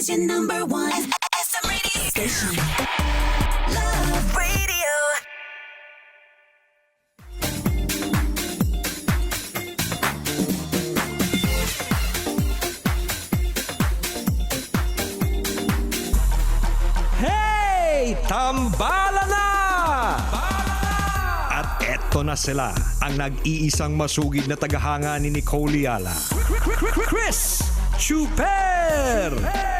is number one. SM radio station. Love radio. Hey! Tambala na! At eto na sila, ang nag-iisang masugid na tagahanga ni Nicole Yala. Chris Chuper!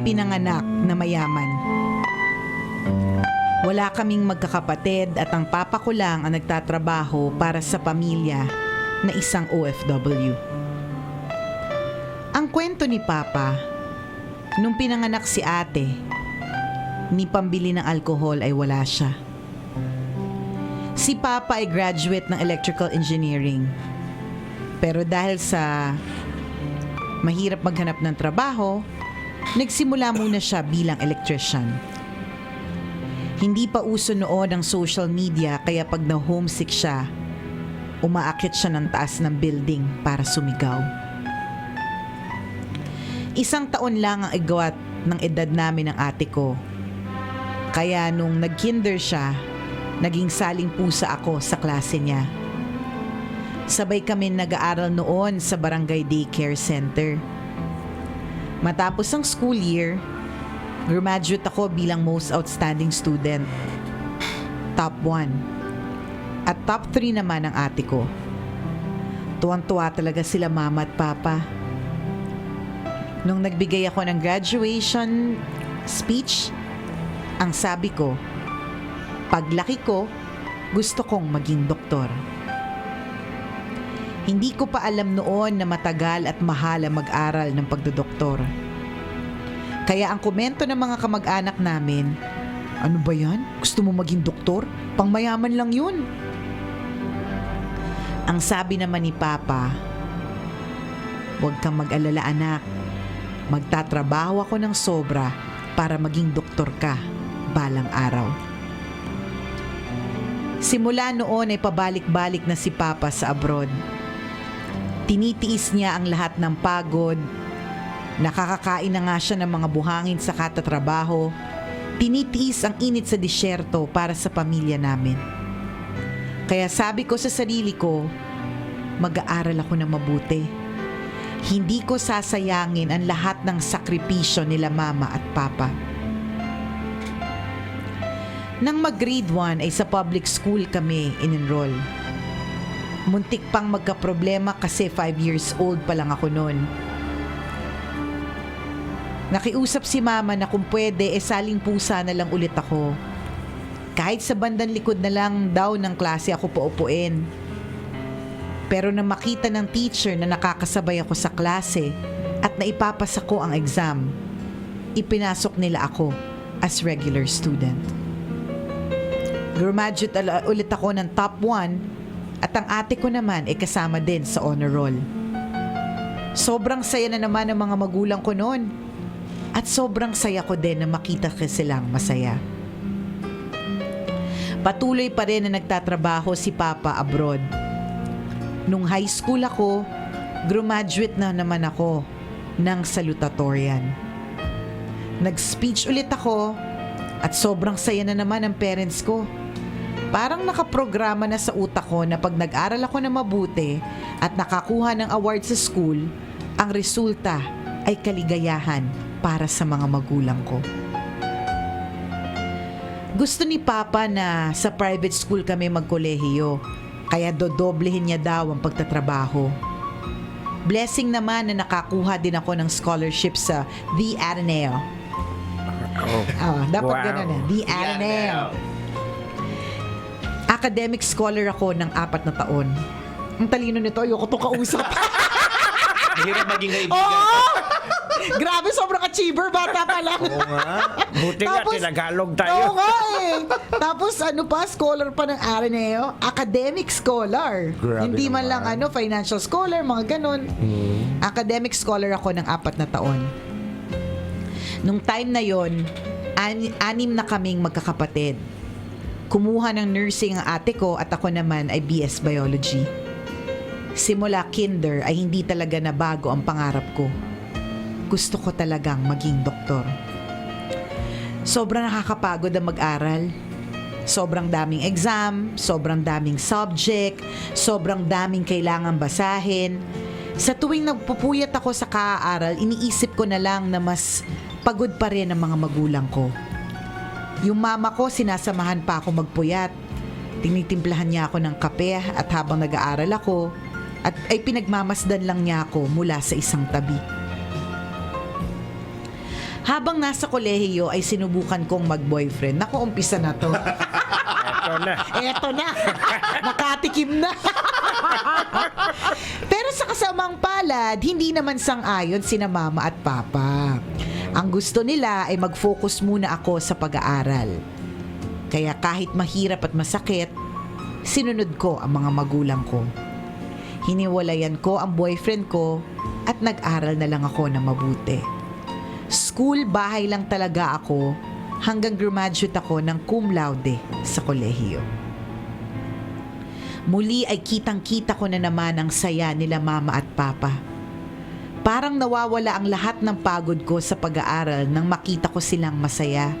ipinanganak na mayaman. Wala kaming magkakapatid at ang papa ko lang ang nagtatrabaho para sa pamilya na isang OFW. Ang kwento ni Papa, nung pinanganak si ate, ni pambili ng alkohol ay wala siya. Si Papa ay graduate ng electrical engineering. Pero dahil sa mahirap maghanap ng trabaho, nagsimula muna siya bilang electrician. Hindi pa uso noon ang social media kaya pag na-homesick siya, umaakit siya ng taas ng building para sumigaw. Isang taon lang ang igwat ng edad namin ng ate ko. Kaya nung nag-kinder siya, naging saling pusa ako sa klase niya. Sabay kami nag-aaral noon sa barangay daycare center. Matapos ang school year, graduate ako bilang most outstanding student. Top 1. At top 3 naman ang ate ko. Tuwang-tuwa talaga sila mama at papa. Nung nagbigay ako ng graduation speech, ang sabi ko, paglaki ko, gusto kong maging doktor. Hindi ko pa alam noon na matagal at mahal ang mag-aral ng pagdodoktor. Kaya ang komento ng mga kamag-anak namin, ano ba yan? Gusto mo maging doktor? Pangmayaman lang yun. Ang sabi naman ni Papa, huwag kang mag-alala anak. Magtatrabaho ako ng sobra para maging doktor ka balang araw. Simula noon ay pabalik-balik na si Papa sa abroad. Tinitiis niya ang lahat ng pagod. Nakakakain na nga siya ng mga buhangin sa katatrabaho. Tinitiis ang init sa disyerto para sa pamilya namin. Kaya sabi ko sa sarili ko, mag-aaral ako na mabuti. Hindi ko sasayangin ang lahat ng sakripisyo nila mama at papa. Nang mag-grade 1 ay sa public school kami in-enroll. Muntik pang magka-problema kasi 5 years old pa lang ako noon. Nakiusap si mama na kung pwede, e saling pusa na lang ulit ako. Kahit sa bandang likod na lang daw ng klase ako paupuin. Pero na makita ng teacher na nakakasabay ako sa klase at naipapasa ko ang exam, ipinasok nila ako as regular student. Graduate ulit ako ng top 1 at ang ate ko naman ay kasama din sa honor roll. Sobrang saya na naman ng mga magulang ko noon. At sobrang saya ko din na makita ko silang masaya. Patuloy pa rin na nagtatrabaho si Papa abroad. Nung high school ako, graduate na naman ako ng salutatorian. Nag-speech ulit ako at sobrang saya na naman ang parents ko. Parang nakaprograma na sa utak ko na pag nag-aral ako na mabuti at nakakuha ng award sa school, ang resulta ay kaligayahan para sa mga magulang ko. Gusto ni Papa na sa private school kami magkolehiyo, kaya dodoblehin niya daw ang pagtatrabaho. Blessing naman na nakakuha din ako ng scholarship sa The Ateneo. Oh. Oh, dapat Wow. ganun eh. The Ateneo. Academic scholar ako ng apat na taon. Ang talino nito, ayoko to kausap. Mahirap maging kaibigan. Oo! Grabe, sobrang achiever, bata pa lang. Oo nga. Buti nga, tinagalog Oo tayo. nga eh. Tapos ano pa, scholar pa ng Ateneo, academic scholar. Grabe Hindi man naman. lang ano, financial scholar, mga ganun. Academic scholar ako ng apat na taon. Nung time na yon, ani- anim na kaming magkakapatid. Kumuha ng nursing ang ate ko at ako naman ay BS Biology. Simula kinder ay hindi talaga nabago ang pangarap ko. Gusto ko talagang maging doktor. Sobrang nakakapagod ang mag-aral. Sobrang daming exam, sobrang daming subject, sobrang daming kailangan basahin. Sa tuwing nagpupuyat ako sa kaaral, iniisip ko na lang na mas pagod pa rin ang mga magulang ko. Yung mama ko, sinasamahan pa ako magpuyat. Tinitimplahan niya ako ng kape at habang nag-aaral ako, at ay pinagmamasdan lang niya ako mula sa isang tabi. Habang nasa kolehiyo ay sinubukan kong mag-boyfriend. Naku, umpisa na to. Ito na. Eto na. Nakatikim na. Pero sa kasamang palad, hindi naman sang-ayon sina mama at papa. Ang gusto nila ay mag-focus muna ako sa pag-aaral. Kaya kahit mahirap at masakit, sinunod ko ang mga magulang ko. Hiniwalayan ko ang boyfriend ko at nag-aral na lang ako na mabuti. School, bahay lang talaga ako hanggang graduate ako ng cum laude sa kolehiyo. Muli ay kitang-kita ko na naman ang saya nila mama at papa. Parang nawawala ang lahat ng pagod ko sa pag-aaral nang makita ko silang masaya.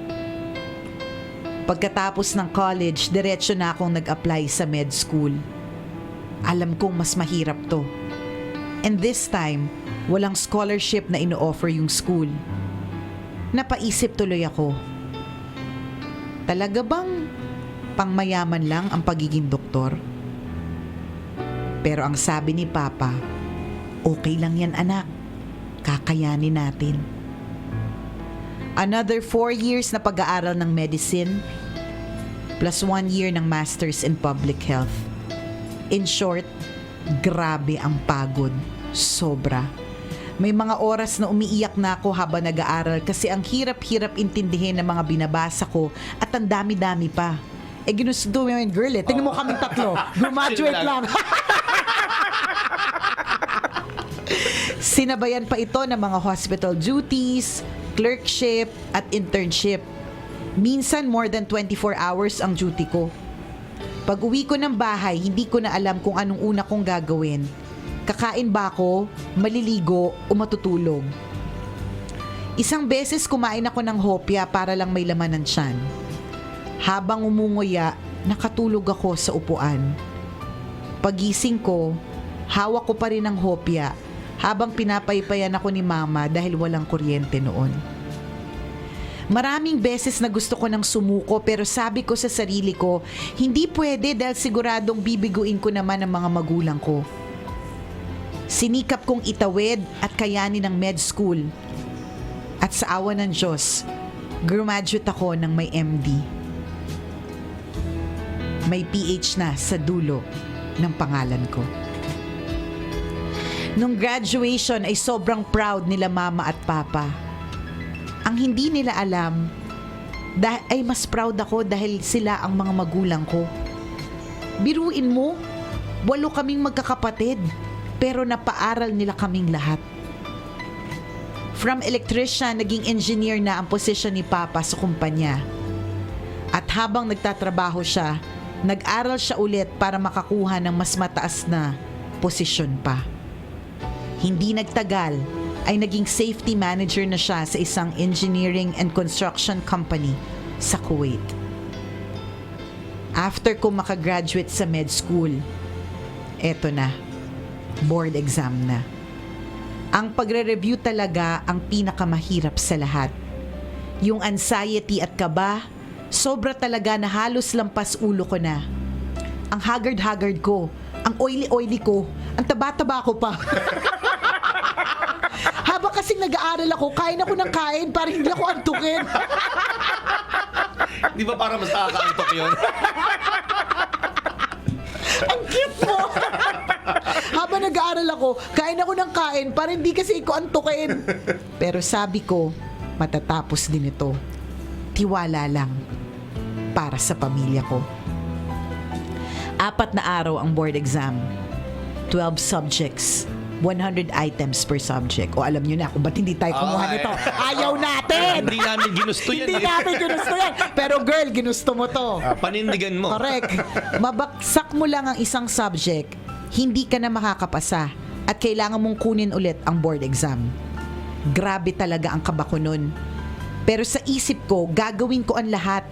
Pagkatapos ng college, diretso na akong nag-apply sa med school. Alam kong mas mahirap to. And this time, walang scholarship na ino-offer yung school. Napaisip tuloy ako. Talaga bang pangmayaman lang ang pagiging doktor? Pero ang sabi ni Papa, okay lang yan anak. Kakayanin natin. Another four years na pag-aaral ng medicine plus one year ng master's in public health. In short, grabe ang pagod. Sobra. May mga oras na umiiyak na ako habang nag-aaral kasi ang hirap-hirap intindihin ng mga binabasa ko at ang dami-dami pa. Eh, ginusto mo yun, girl eh. Tingnan mo kaming tatlo. Graduate lang. Sinabayan pa ito ng mga hospital duties, clerkship, at internship. Minsan more than 24 hours ang duty ko. Pag uwi ko ng bahay, hindi ko na alam kung anong una kong gagawin. Kakain ba ako, maliligo, o matutulog? Isang beses kumain ako ng hopya para lang may laman ng tiyan. Habang umunguya, nakatulog ako sa upuan. Pagising ko, hawak ko pa rin ang hopya habang pinapaypayan ako ni mama dahil walang kuryente noon. Maraming beses na gusto ko ng sumuko pero sabi ko sa sarili ko, hindi pwede dahil siguradong bibiguin ko naman ang mga magulang ko. Sinikap kong itawid at kayanin ng med school. At sa awa ng Diyos, graduate ako ng may MD. May PH na sa dulo ng pangalan ko. Nung graduation ay sobrang proud nila mama at papa. Ang hindi nila alam dah- ay mas proud ako dahil sila ang mga magulang ko. Biruin mo, walo kaming magkakapatid pero napaaral nila kaming lahat. From electrician, naging engineer na ang posisyon ni Papa sa kumpanya. At habang nagtatrabaho siya, nag-aral siya ulit para makakuha ng mas mataas na posisyon pa. Hindi nagtagal ay naging safety manager na siya sa isang engineering and construction company sa Kuwait. After ko makagraduate sa med school, eto na, board exam na. Ang pagre-review talaga ang pinakamahirap sa lahat. Yung anxiety at kaba, sobra talaga na halos lampas ulo ko na. Ang haggard-haggard ko, ang oily-oily ko, ang taba-taba ko pa. Habang kasing nag-aaral ako, kain ako ng kain para hindi ako antukin. Di ba para mas nakakaantok yun? Ang cute mo. Habang nag-aaral ako, kain ako ng kain para hindi kasi ko antukin. Pero sabi ko, matatapos din ito. Tiwala lang para sa pamilya ko. Apat na araw ang board exam. 12 subjects. 100 items per subject. O alam nyo na kung ba't hindi tayo kumuha Okay. nito. Ayaw natin! Hindi namin ginusto yan. Hindi eh. namin ginusto yan. Pero girl, ginusto mo to. Panindigan mo. Correct. Mabaksak mo lang ang isang subject, hindi ka na makakapasa at kailangan mong kunin ulit ang board exam. Grabe talaga ang kaba ko nun. Pero sa isip ko, gagawin ko ang lahat.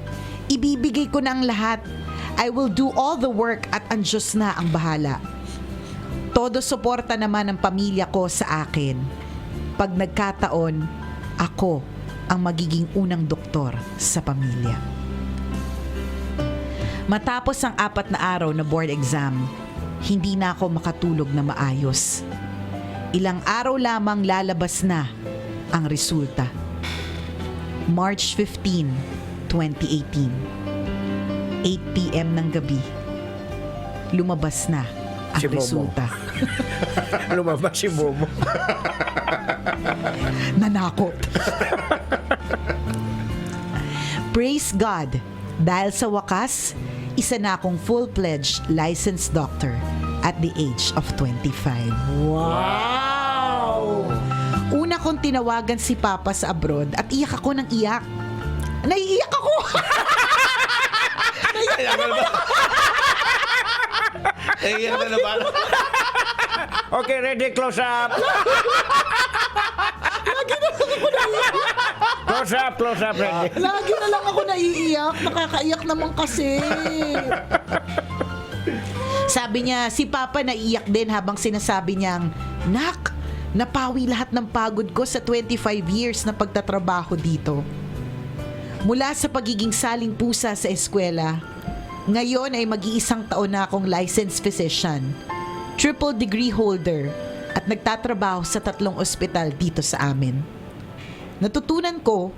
Ibibigay ko na ang lahat. I will do all the work at ang Diyos na ang bahala. Todo suporta naman ng pamilya ko sa akin. Pag nagkataon, ako ang magiging unang doktor sa pamilya. Matapos ang apat na araw na board exam, hindi na ako makatulog na maayos. Ilang araw lamang lalabas na ang resulta. March 15, 2018. 8 p.m. ng gabi. Lumabas na ang Si Momo. Lumabas si Momo. Nanakot. Praise God dahil sa wakas, isa na akong full-fledged licensed doctor at the age of 25. Wow! Una kong tinawagan si Papa sa abroad at iyak ako ng iyak. Naiiyak ako! Ba? Eh, yan na naman. Okay, ready, close up. close up, close up, ready. Lagi na lang ako naiiyak. Nakakaiyak naman kasi. Sabi niya, si Papa naiiyak din habang sinasabi niyang, Nak, napawi lahat ng pagod ko sa 25 years na pagtatrabaho dito. Mula sa pagiging saling pusa sa eskwela, ngayon ay mag-iisang taon na akong licensed physician, triple degree holder, at nagtatrabaho sa tatlong ospital dito sa amin. Natutunan ko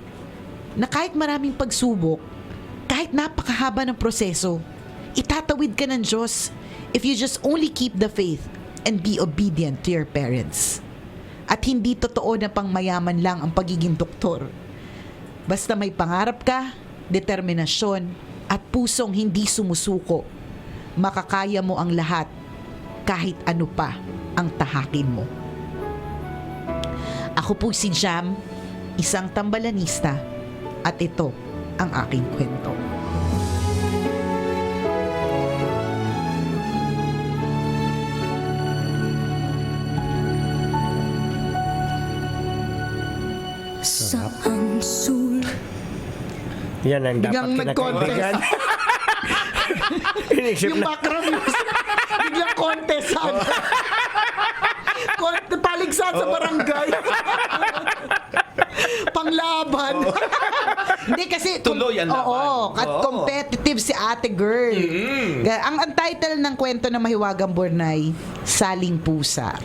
na kahit maraming pagsubok, kahit napakahaba ng proseso, itatawid ka ng Diyos if you just only keep the faith and be obedient to your parents. At hindi totoo na pangmayaman lang ang pagiging doktor. Basta may pangarap ka, determinasyon, at pusong hindi sumusuko, makakaya mo ang lahat kahit ano pa ang tahakin mo. Ako po si Jam, isang tambalanista, at ito ang aking kwento. Saang sul Yan ang dapat. Inisip Yung background music, sana. Con- paligsahan sa barangay. Panglaban. Hindi kasi Tuloy ang laban. Oo, at Oo. competitive si Ate Girl. Ga- Ang, ang title ng kwento ng Mahiwagang Bornay, Saling Pusa.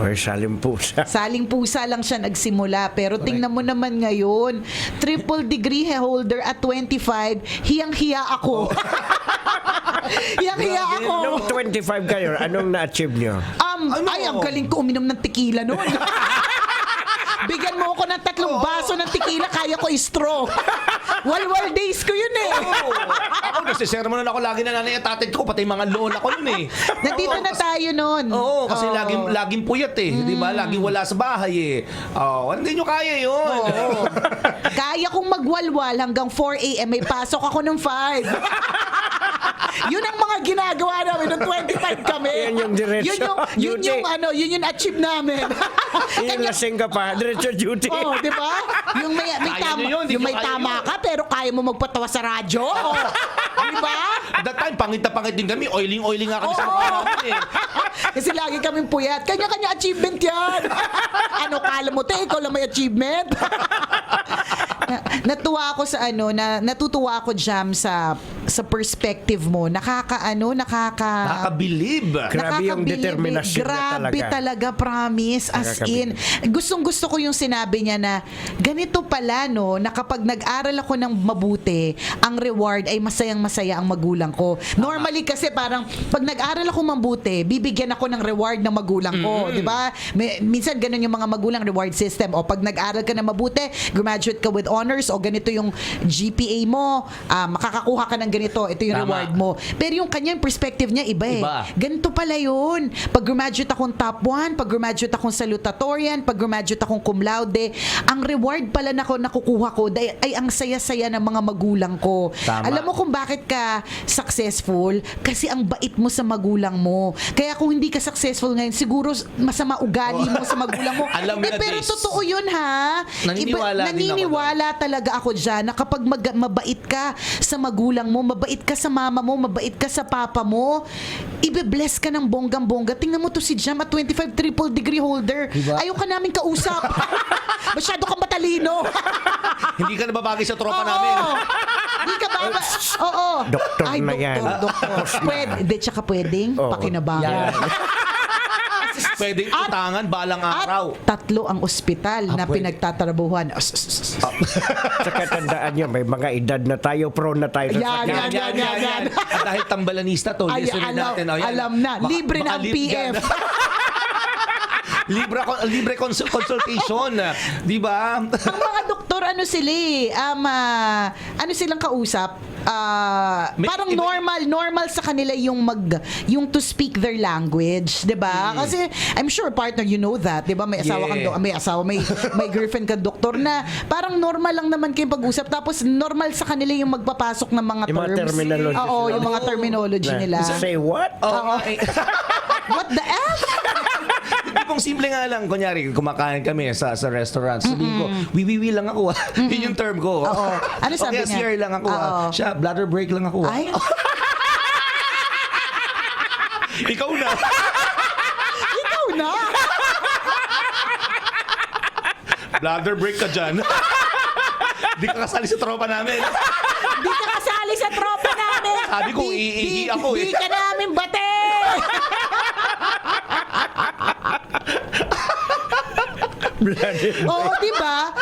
Oy, salim pusa. Saling pusa lang siya nagsimula. Pero tingnan mo naman ngayon, triple degree holder at 25, hiyang-hiya ako. hiyang-hiya ako. Nung 25 kayo, anong na-achieve nyo? Um, Ano? ay, ang galing ko uminom ng tequila noon. Bigyan mo ako ng tatlong baso ng tequila, kaya ko i-straw. Walwal days ko yun eh. Oo. Ako, nasisermonan ako lagi na nanay at tatay ko, pati mga loan ako nun eh. Nandito na tayo noon. Oo, kasi Oo. laging laging puyat eh, 'di ba? Laging wala sa bahay eh. Oh, hindi nyo kaya 'yun. Oo. Kaya kong magwalwal hanggang 4 a.m. May pasok ako ng 5. yun ang mga ginagawa namin nung 25 kami. Yan yung diretso. Yun yung, yun Duty. yung, ano, yun yung achieve namin. Yung lasing ka pa, diretso duty. Oh, di ba? Yung may, may Kaya tama, nyo yun, di yung may kaya tama yun. ka pero kaya mo magpatawa sa radyo. Oh. di ba? At that time, pangit na pangit din kami. Oiling-oiling nga kami sa Oo. mukha namin eh. Kasi lagi kaming puyat. Kanya-kanya achievement yan. ano kala mo, te? Ikaw lang may achievement. natuwa ako sa ano, na natutuwa ako jam sa sa perspective mo. Nakakaano, nakaka Nakakabilib. Grabe yung determinasyon niya Grabe talaga. talaga, promise. As in, gustong gusto ko yung sinabi niya na ganito pala, no, na kapag nag-aral ako ng mabuti, ang reward ay masayang masaya ang magulang ko. Normally kasi parang pag nag-aral ako mabuti, bibigyan ako ng reward ng magulang ko, di ba? Minsan ganun yung mga magulang reward system. O pag nag-aral ka na mabuti, graduate ka with honors, o ganito yung GPA mo, ah, makakakuha ka ng ganito, ito yung Tama. reward mo. Pero yung kanyang perspective niya, iba eh. Iba. Ganito pala yun. Pag graduate akong top 1, pag graduate akong salutatorian, pag graduate akong cum laude, ang reward pala na ko nakukuha ko day- ay ang saya-saya ng mga magulang ko. Tama. Alam mo kung bakit ka successful? Kasi ang bait mo sa magulang mo. Kaya kung hindi ka successful ngayon, siguro masama ugali mo sa magulang mo. Alam Eh, pero this. totoo yun ha. Naniniwala din ako naniniwala talaga ako dyan na kapag mag- mabait ka sa magulang mo, mabait ka sa mama mo, mabait ka sa papa mo, ibe-bless ka ng bonggang-bongga. Tingnan mo to si Jam at 25 triple degree holder. Diba? Ayaw ka namin kausap. Masyado kang matalino. Hindi ka nababagay sa tropa Oo. namin. Hindi ka baba. Oo. Doktor Ay, na doktor, yan. doktor. Pwede. Hindi, tsaka pwedeng Oo. pakinabangan. Pwede utangan balang araw. At tatlo ang ospital na Ah, pwede. pinagtatrabuhan. As- as- as- as. Saka tandaan nyo, may mga edad na tayo, prone na tayo Yan, yan, yan, yan, yan. At dahil tambalanista to, Ay, alam, natin. oh, yan. alam na. Libre na ang PF. libre libre cons- consultation, di ba? ang mga doktor, ano sila eh, um, ah, ano silang kausap? Ah, May- parang iba- normal, normal sa kanila yung mag, yung to speak their language, 'di ba? Kasi I'm sure partner you know that, 'di ba? May asawa kang Yeah. do- may asawa, may may girlfriend ka doktor na parang normal lang naman kayo pag-usap tapos normal sa kanila yung magpapasok ng mga Yung mga terms. terminology Oo, nila. yung mga terminology nila. Say what? Oo. What the F? Simple nga lang, kunyari, kumakain kami sa sa restaurant. Sabihin ko, wiwiwi lang ako. ah. Yun yung term ko. Oo. Ano sabi niya? CR lang ako. ah. Oo. Siya, bladder break lang ako. ah. Ay, Ikaw na. ikaw na. bladder break ka dyan. Di ka kasali sa tropa namin. Di ka kasali sa tropa namin. Sabi ko, Di- iihi di- ako eh. Di ka namin bate. Oo, di ba?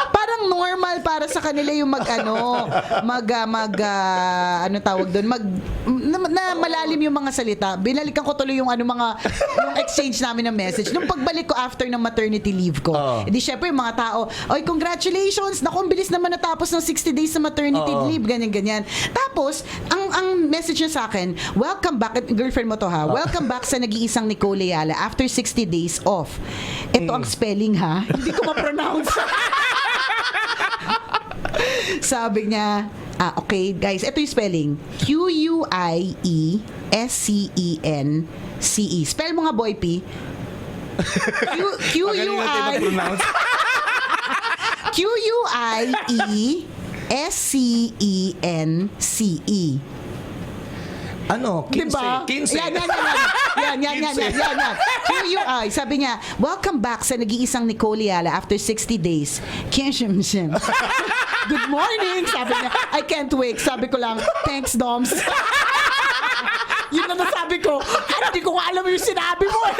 Parang normal para sa kanila yung mag ano, mag ah, mag ah, ano tawag doon, mag na, na malalim yung mga salita. Binalikan ko tuloy yung ano mga yung exchange namin ng message. Nung pagbalik ko after ng maternity leave ko, Oo. edi syempre yung mga tao, "Oy, congratulations. Naku, ang bilis naman natapos ng 60 days sa maternity Oo. leave." ganyan ganyan. Tapos, ang ang message niya sa akin, "Welcome back." Girlfriend mo to ha. "Welcome back sa nag-iisang Nicole Ayala after 60 days off." Ito ang spelling ha. Hindi ko ma-pronounce. Sabi niya, ah, okay, guys, ito yung spelling. E Q-U-I-E-S-C-E-N-C-E. E. Spell mo nga, boy, P. Q- Magaling natin Q-U-I... mag-pronounce. Ano? 15. Diba? 15. Yan, yan, yan, yan. Yan, yan, yan, yan, yan, yan. QUI, sabi niya, welcome back sa nag-iisang Nicole Yala after 60 days. Kishim, shim. Good morning, sabi niya. I can't wait. Sabi ko lang, thanks, Doms. Yun na nasabi ko. Hindi ko alam yung sinabi mo.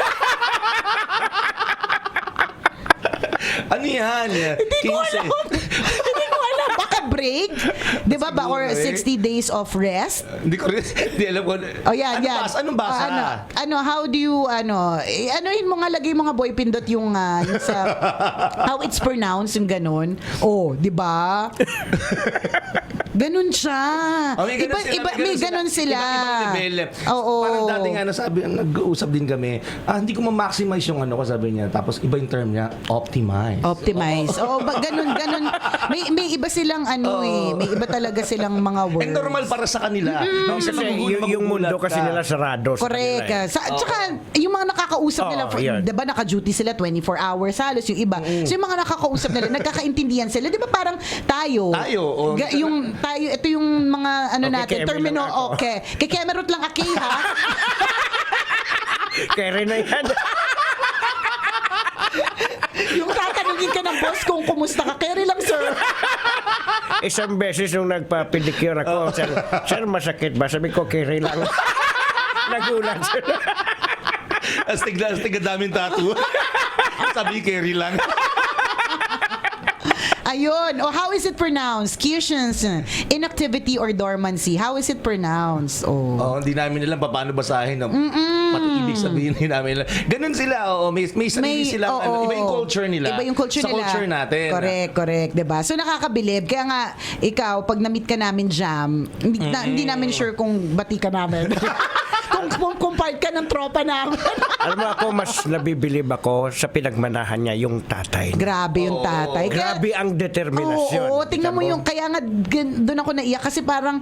Ano yan? Hindi ko alam. Hindi ko alam. Baka break? Di ba ba? Or Siguro, eh. 60 days of rest? Hindi ko rin, hindi alam ko. Oh, yan, ano yan. Basa? Anong basa? Ah, ano, ano, how do you, ano, eh, anuhin mo nga, lagay mo nga boy pindot yung, ah, yung sa, how it's pronounced, yung ganun. Oh, di ba? ganun siya. Oh, may ganun iba, sila. iba, may ganun sila. Iba-ibang level. Oo. Parang dati nga nasabi, nag-uusap din kami, ah, hindi ko ma-maximize yung ano ko, sabi niya. Tapos iba yung term niya, optimize. Optimize. Oo, ba, ganun, ganun. May, may iba silang ano eh. May iba talaga silang mga words. And normal para sa kanila. No, Kasi yung, yung mundo kasi nila sarado sa Correct. kanila. eh. Sa, Tsaka, yung mga nakakausap nila, Oo, for, yun. di ba naka-duty sila 24 hours halos yung iba. So yung mga nakakausap nila, nagkakaintindihan sila. Di ba parang tayo? Tayo, oh. Ga- yung tayo, ito yung mga ano Okay, natin, lang ako. okay. Kay Kemerut lang aki ha. Kaya rin na yan. Yung tatanungin ka ng boss kung kumusta ka, carry lang sir. Isang beses nung nagpa-pedicure ako, sir, sir, masakit ba? Sabi ko, kiri lang. Nagulat siya. Astig na astig ang daming tattoo. Sabi, carry lang. Ayun. O how is it pronounced? Quiescence, inactivity or dormancy. How is it pronounced? Oh. Oo, hindi namin alam pa paano basahin. No? Pati ibig sabihin din namin. Ganun sila, oo. May, may sarili silang, ano, oo. iba yung culture nila. Iba yung culture sa nila. culture natin. Correct, correct. 'di ba? So nakakabilib. Kaya nga, ikaw, pag na-meet ka namin jam, hindi, na, hindi namin sure kung bati ka namin. kung, kung, kung part ka ng tropa namin. Alam mo ako, mas nabibilib ako sa pinagmanahan niya yung tatay. Grabe yung tatay. Kaya- Grabe ang determinasyon. Oo, tingnan mo yung kaya nga doon ako naiyak kasi parang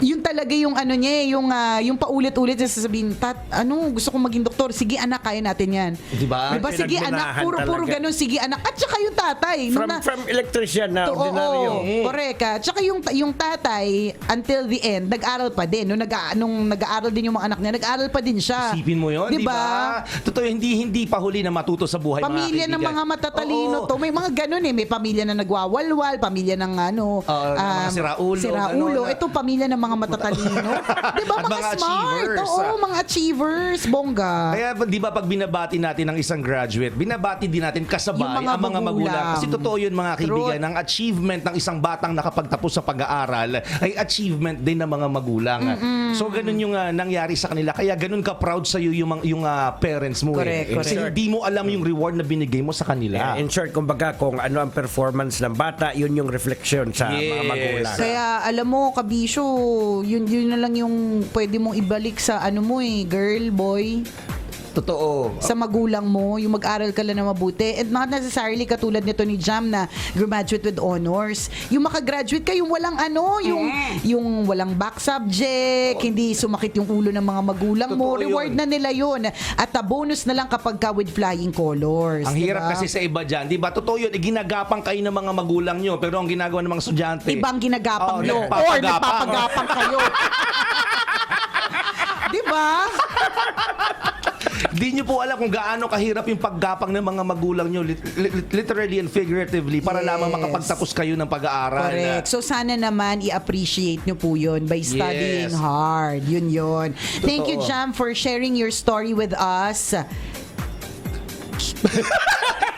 yun talaga yung ano niya, eh, yung ah, yung paulit-ulit niya sasabihin, "Tat, ano, gusto kong maging doktor. Sige anak, kaya natin 'yan." Di ba? Diba? Sige anak, puro puro talaga. ganun, sige anak. At saka yung tatay, From, na- from electrician na To- ordinaryo. Oo, correct ka. Tsaka yung, yung tatay, until the end, nag-aral pa din. Nung, nag, nung nag-aaral din yung mga anak niya, nag-aral pa din siya. Isipin mo yun, di ba? Totoo, hindi hindi pa huli na matuto sa buhay Pamilya mga ng mga matatalino Oo. to. May mga ganun eh. May pamilya na nagwawalwal, pamilya ng ano, Ah, ng mga um, siraulo, siraulo. ano, na- Ito pamilya ng mga matatalino. 'Di ba At mga, mga smart? achievers. Oo, mga achievers, bongga. Kaya di ba pag binabati natin ng isang graduate, binabati din natin kasabay Yung mga ang mga magulang. magulang. Kasi totoo yun mga kaibigan, ang achievement ng isang batang nakapagtapos sa pag-aaral ay achievement din ng mga magulang. So ganun yung ah, nangyari sa kanila. Kaya ganun ka proud sa iyo yung, mga- yung ah, parents mo. Correct, eh. Kasi correct. hindi mo alam yung reward na binigay mo sa kanila. Yeah, in short, kumbaga, kung ano ang performance ng bata, yun yung reflection sa mga Yes. magulang. Kaya alam mo, kabisyo, yun yun na lang yung pwede mong ibalik sa ano mo eh, girl, boy. Totoo. sa magulang mo, yung mag-aral ka lang na mabuti. And not necessarily katulad nito ni Jam na graduate with honors. Yung makagraduate ka, yung walang ano, yung, yung walang back subject, hindi sumakit yung ulo ng mga magulang mo. Totoo Reward yun. na nila yun. At a bonus na lang kapag ka with flying colors. Ang hirap diba? kasi sa iba dyan. Di ba? Totoo yun. Eh, ginagapang kayo ng mga magulang nyo. Pero ang ginagawa ng mga estudyante. Ibang ginagapang Oh, nyo. Or nagpapagapang. nagpapagapang kayo. Di ba? Di nyo po alam kung gaano kahirap yung paggapang ng mga magulang nyo, lit- lit- literally and figuratively, para Yes. lamang makapagtapos kayo ng pag-aaral. Correct. So sana naman i-appreciate nyo po yun by studying Yes. hard. Yun yun. Thank you, Totoo. Jam, for sharing your story with us.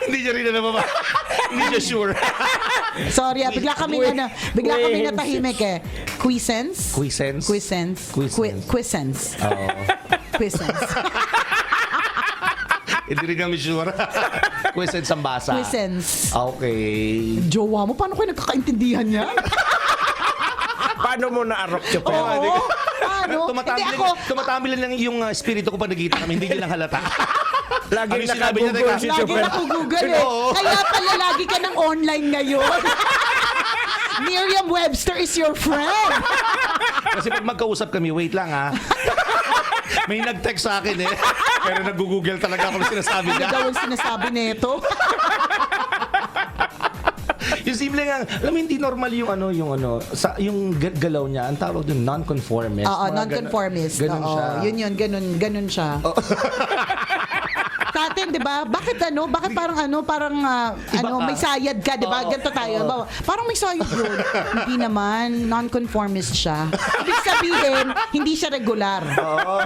Hindi nyo rin na naman. Hindi nyo sure. Sorry, ah, bigla kami Wait, na bigla kami wait. natahimik eh. Quiescence? Quiescence? Quiescence. Quiescence. Qui- Quiescence. Oo. Quiescence. Hindi rin kami sure. Quiescence ang basa. Quiescence. Okay. Jowa mo, paano kayo nagkakaintindihan niya? Paano mo na-arok yung pera? Oo. Paano? Tumatambil, Hindi ako, tumatambil lang yung uh, espiritu ko pag nagkita kami. Hindi nyo lang halata. Lagi Ano yung sinabi niya, nakagugol teka? si lagi Super. na Google eh. Oo. Kaya pala lagi ka ng online ngayon. Merriam-Webster is your friend. Kasi pag magkausap kami, wait lang ha. May nag-text sa akin eh. Pero nag-google talaga ako ng sinasabi Ano niya. daw ang sinasabi nito? yung simple nga, alam mo hindi normal yung ano, yung ano, sa yung ga- galaw niya, ang tawag doon non-conformist. Oo, Mga non-conformist. Ganun, ganun Oo, siya. Yun yun, ganun, ganun siya. Sa atin, di ba? Bakit ano? Bakit parang ano? Parang ah, ano, may sayad ka, di ba? Ganito tayo. Bawa, parang may sayad yun. hindi naman. Non-conformist siya. Ibig sabihin, hindi siya regular.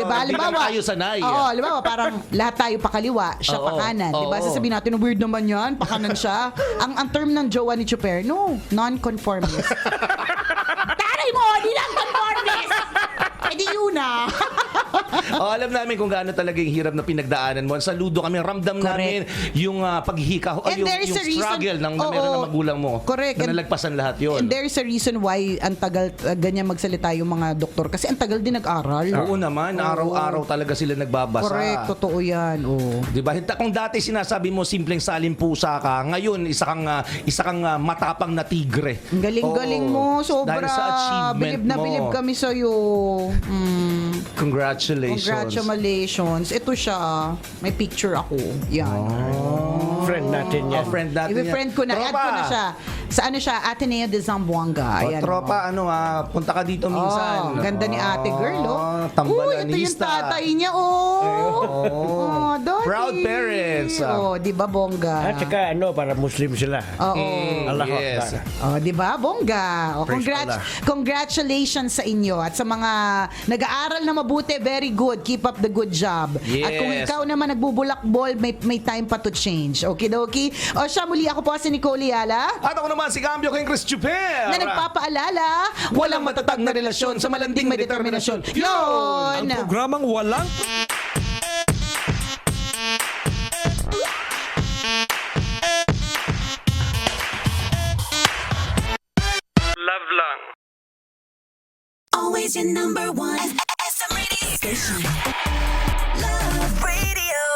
Di ba? hindi lang tayo sanay. Oo, halimbawa, parang lahat tayo pakaliwa, siya Oo, pakanan. Di ba? oo. Sasabihin natin, weird naman yan, pakanan siya. ang, ang term ng jowa ni Chuper, no, non-conformist. Taray mo, di non-conformist! Eh di yun ah. oh, alam namin kung gaano talaga yung hirap na pinagdaanan mo. Saludo kami, ramdam namin yung uh, paghika, o And yung, yung a reason- struggle ng na Oo. meron ng magulang mo. Correct. Na And- nalagpasan lahat yun. And there's a reason why ang tagal uh, ganyan magsalita yung mga doktor kasi ang tagal din nag-aral. Oo naman, araw-araw talaga sila nagbabasa. Correct, totoo yan. Oo. Di ba? Hinta- Kung dati sinasabi mo simpleng salimpusa ka, ngayon isa kang ah, isa kang ah, matapang na tigre. Ang galing-galing Oo. mo, sobra. Dahil sa achievement Bilib na mo. bilib kami sa'yo. Mm, Congratulations. congratulations. Ito siya. May picture ako. Yan. Friend natin yan. Oh, friend natin yan. I-friend ko na. Add ko na siya. Sa ano siya? Ateneo de Zamboanga. Oh, Ayan. tropa, ano ah, punta ka dito minsan. Oh, ganda ni ate girl, oh. Oh, Uy, ito yung tambalanista. tatay niya, oh. Oh, doon. Proud parents. ah. Oh, di ba bongga? At saka ano, para Muslim sila. Oo. Allah yes. Akbar. Oh, 'di ba? Bongga. Oh, Praise congrats Allah. congratulations sa inyo at sa mga nag-aaral na mabuti, very good. Keep up the good job. At kung Yes. ikaw naman nagbubulak-ball, may may time pa to change. Okay, dokie. O siya muli ako po si Nicole Yala. At ako naman si Cambio King Chris Chuper. Na nagpapaalala, walang matatag na relasyon sa malanding may determinasyon. Yon! Ang programang walang Always your number one. SM Radio Station. Love Radio.